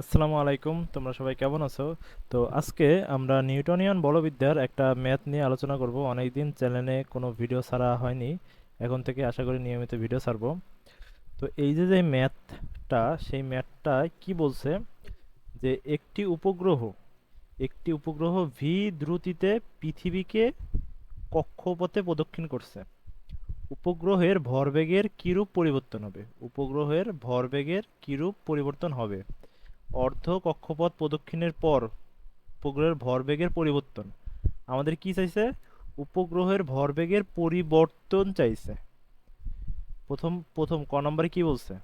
আসসালামু আলাইকুম, তোমরা সবাই কেমন আছো? তো আজকে আমরা নিউটনিয়ান বলবিদ্যার একটা ম্যাথ নিয়ে আলোচনা করব। অনেকদিন চ্যানেলে কোনো ভিডিও ছাড়া হয়নি। এখন থেকে আশা করি নিয়মিত ভিডিও ছাড়ব। তো এই যে যে ম্যাথটা, সেই ম্যাথটা কি বলছে? যে একটি উপগ্রহ একটি উপগ্রহ ভি দ্রুতিতে পৃথিবীকে কক্ষপথে প্রদক্ষিণ করছে। উপগ্রহের ভরবেগের কিরূপ পরিবর্তন হবে? উপগ্রহের ভরবেগের কিরূপ পরিবর্তন হবে? অর্ধ কক্ষপথ প্রদক্ষিণের পর উপগ্রহের ভরবেগের পরিবর্তন। আমাদের কি চাইছে? উপগ্রহের ভরবেগের পরিবর্তন চাইছে। প্রথম প্রথম, ক নম্বরে কি বলছে?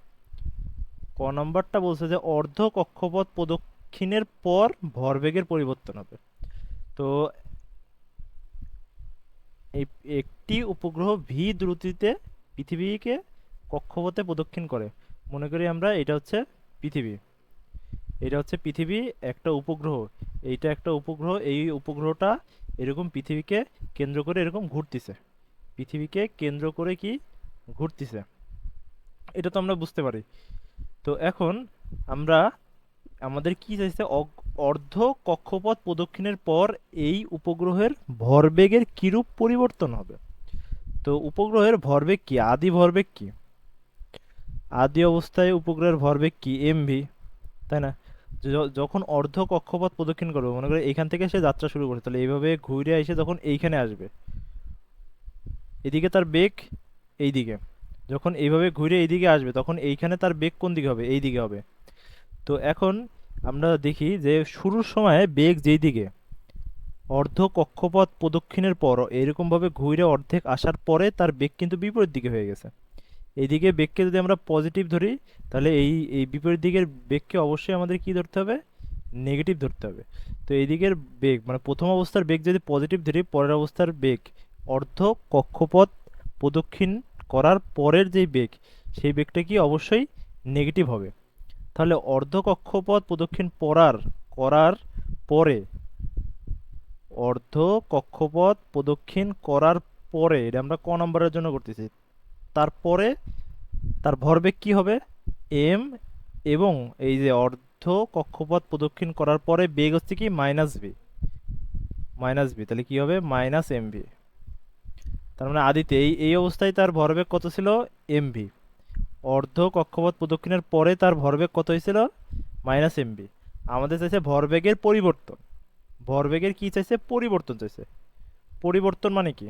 ক নম্বরটা বলছে যে অর্ধ কক্ষপথ প্রদক্ষিণের পর ভরবেগের পরিবর্তন হবে। তো এই একটি উপগ্রহ ভি দ্রুতিতে পৃথিবীকে কক্ষপথে প্রদক্ষিণ করে। মনে করি আমরা এটা হচ্ছে পৃথিবী। এটা হচ্ছে পৃথিবী একটা উপগ্রহ। এইটা একটা উপগ্রহ, এই উপগ্রহটা এরকম পৃথিবীকে কেন্দ্র করে এরকম ঘুরতিছে। পৃথিবীকে কেন্দ্র করে কি? ঘুরতিছে। এটা তো আমরা বুঝতে পারি। তো এখন আমরা, আমাদের কি চাইছে? অর্ধ কক্ষপথ প্রদক্ষিণের পর এই উপগ্রহের ভরবেগের কিরূপ পরিবর্তন হবে? তো উপগ্রহের ভরবেগ কি? আদি ভরবেগ কি? আদি অবস্থায় উপগ্রহের ভরবেগ কি? এমভি তাই না? যখন অর্ধ কক্ষপথ প্রদক্ষিণ করবে, মনে করে এখান থেকে সে যাত্রা শুরু করে তাহলে এইভাবে ঘুরে এসে যখন এইখানে আসবে, এদিকে তার বেগ এইদিকে, যখন এইভাবে ঘুরে এইদিকে আসবে, তখন এইখানে তার বেগ কোন দিকে হবে? এই দিকে হবে। তো এখন আমরা দেখি যে শুরুর সময় বেগ যেই দিকে, অর্ধ কক্ষপথ প্রদক্ষিণের পর, এরকমভাবে ঘুরে অর্ধেক আসার পরে তার বেগ কিন্তু বিপরীত দিকে হয়ে গেছে। এইদিকে বেগকে যদি আমরা পজিটিভ ধরি, তাহলে এই এই বিপরীত দিকের বেগকে অবশ্যই আমাদের কি ধরতে হবে? নেগেটিভ ধরতে হবে। তো এই দিকের বেগ মানে প্রথম অবস্থার বেগ যদি পজিটিভ ধরি, পরের অবস্থার বেগ অর্ধ কক্ষপথ প্রদক্ষিণ করার পরের যেই বেগ, সেই বেগটা কি অবশ্যই নেগেটিভ হবে। তাহলে অর্ধ কক্ষপথ প্রদক্ষিণ পরার, করার পরে, অর্ধ কক্ষপথ প্রদক্ষিণ করার পরে, এটা আমরা ক নম্বরের জন্য করতেছি? তারপরে তার ভরবেগ কি হবে? এম এবং এই যে অর্ধ কক্ষপথ প্রদক্ষিণ করার পরে বেগ হচ্ছে কি? মাইনাস বি মাইনাস বি তাহলে কি হবে? মাইনাস এম ভি তার মানে আদিতে এই এই অবস্থায় তার ভরবেগ কত ছিল? এম ভি অর্ধ কক্ষপথ প্রদক্ষিণের পরে তার ভরবেগ কত হয়েছিল? মাইনাস এম ভি আমাদের চাইছে ভরবেগের পরিবর্তন। ভরবেগের কি চাইছে? পরিবর্তন চাইছে। পরিবর্তন মানে কি?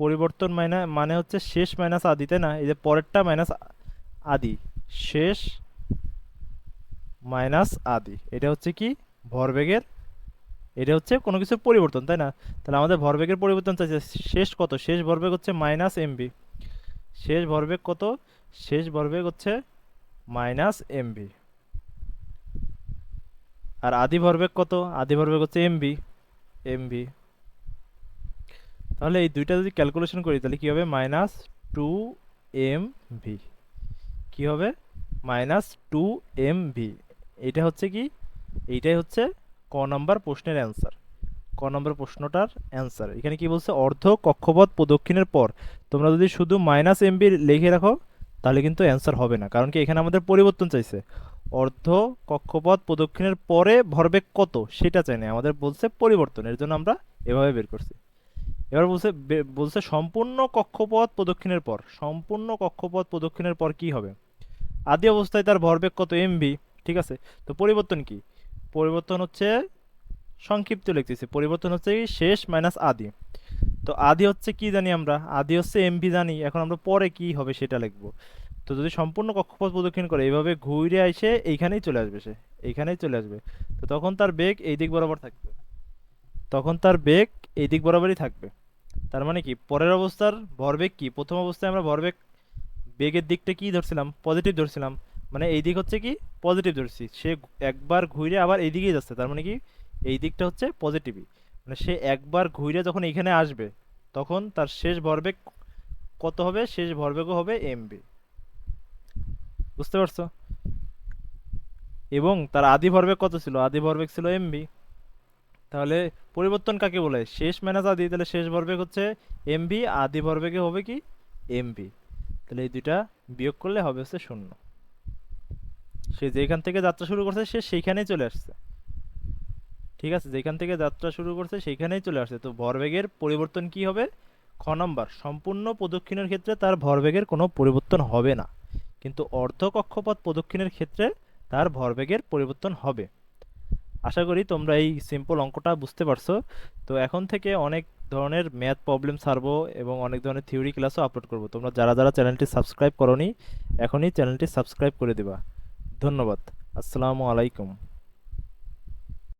পরিবর্তন মানে মানে হচ্ছে শেষ মাইনাস আদি, তাই না? এই যে পরেরটা মাইনাস আদি, শেষ মাইনাস আদি, এটা হচ্ছে কি? ভরবেগের, এটা হচ্ছে কোনো কিছুর পরিবর্তন, তাই না? তাহলে আমাদের ভরবেগের পরিবর্তন চাইছে, শেষ কত? শেষ ভরবেগ হচ্ছে মাইনাস এমভি শেষ ভরবেগ কত? শেষ ভরবেগ হচ্ছে মাইনাস এমভি আর আদি ভরবেগ কত? আদি ভরবেগ হচ্ছে এমভি এমভি তাহলে এই দুইটা যদি ক্যালকুলেশন করি, তাহলে কি হবে? মাইনাস টু এম ভি কী হবে? মাইনাস টু এম ভি এটা হচ্ছে কি? এইটাই হচ্ছে ক নম্বর প্রশ্নের অ্যান্সার ক নম্বর প্রশ্নটার অ্যান্সার এখানে কি বলছে? অর্ধ কক্ষপথ প্রদক্ষিণের পর। তোমরা যদি শুধু মাইনাস এম ভি লিখে রাখো, তাহলে কিন্তু অ্যান্সার হবে না। কারণ কি? এখানে আমাদের পরিবর্তন চাইছে। অর্ধ কক্ষপথ প্রদক্ষিণের পরে ভরবেগ কত? সেটা চাই না। আমাদের বলছে পরিবর্তন। এর জন্য আমরা এভাবে বের করছি। এবার বলছে বলছে সম্পূর্ণ কক্ষপথ প্রদক্ষিণের পর, সম্পূর্ণ কক্ষপথ প্রদক্ষিণের পর কি হবে? আদি অবস্থায় তার ভরবেগ কত এমভি? ঠিক আছে? তো পরিবর্তন কি? পরিবর্তন হচ্ছে, সংক্ষিপ্ত লিখতেছি, পরিবর্তন হচ্ছে শেষ মাইনাস আদি। তো আদি হচ্ছে কি জানি আমরা? আদি হচ্ছে এমভি জানি, এখন আমরা পরে কি হবে সেটা লিখব। তো যদি সম্পূর্ণ কক্ষপথ প্রদক্ষিণ করে এইভাবে ঘুরে এসে এইখানেই চলে আসবে সে, এইখানেই চলে আসবে। তো তখন তার বেগ এই দিক বরাবর থাকবে। তখন তার বেগ এই দিক বরাবরই থাকবে। তার মানে কি? পরের অবস্থার ভরবেগ কি? প্রথম অবস্থায় আমরা ভরবেগ বেগের দিকটা কি ধরছিলাম? পজিটিভ ধরছিলাম। মানে এই দিক হচ্ছে কি? পজিটিভ ধরছি। সে একবার ঘুরে আবার এই দিকেই যাচ্ছে। তার মানে কি? এই দিকটা হচ্ছে পজিটিভই মানে সে একবার ঘুরে যখন এখানে আসবে, তখন তার শেষ ভরবেগ কত হবে? শেষ ভরবেগও হবে এমবি বুঝতে পারছ? এবং তার আদি ভরবেগ কত ছিল? আদি ভরবেগ ছিল এমবি তাহলে পরিবর্তন কাকে বলে? শেষ মাইনাস আদি তাহলে শেষ ভরবেগ হচ্ছে এমভি আদি ভরবেগে হবে কি? এমভি তাহলে এই দুইটা বিয়োগ করলে হবে হচ্ছে শূন্য। সে যেখান থেকে যাত্রা শুরু করছে, সে সেইখানেই চলে আসছে। ঠিক আছে? যেখান থেকে যাত্রা শুরু করছে, সেইখানেই চলে আসছে। তো ভরবেগের পরিবর্তন কি হবে? খ নাম্বার, সম্পূর্ণ প্রদক্ষিণের ক্ষেত্রে তার ভরবেগের কোনো পরিবর্তন হবে না। কিন্তু অর্ধ কক্ষপথ প্রদক্ষিণের ক্ষেত্রে তার ভরবেগের পরিবর্তন হবে। আশা করি তোমরা এই সিম্পল অঙ্কটা বুঝতে পারছ। তো এখন থেকে অনেক ধরনের ম্যাথ প্রবলেম সারবো এবং অনেক ধরনের থিওরি ক্লাসও আপলোড করব। তোমরা যারা যারা চ্যানেলটি সাবস্ক্রাইব করনি, এখনই চ্যানেলটি সাবস্ক্রাইব করে দেবা। ধন্যবাদ। আসসালামু আলাইকুম।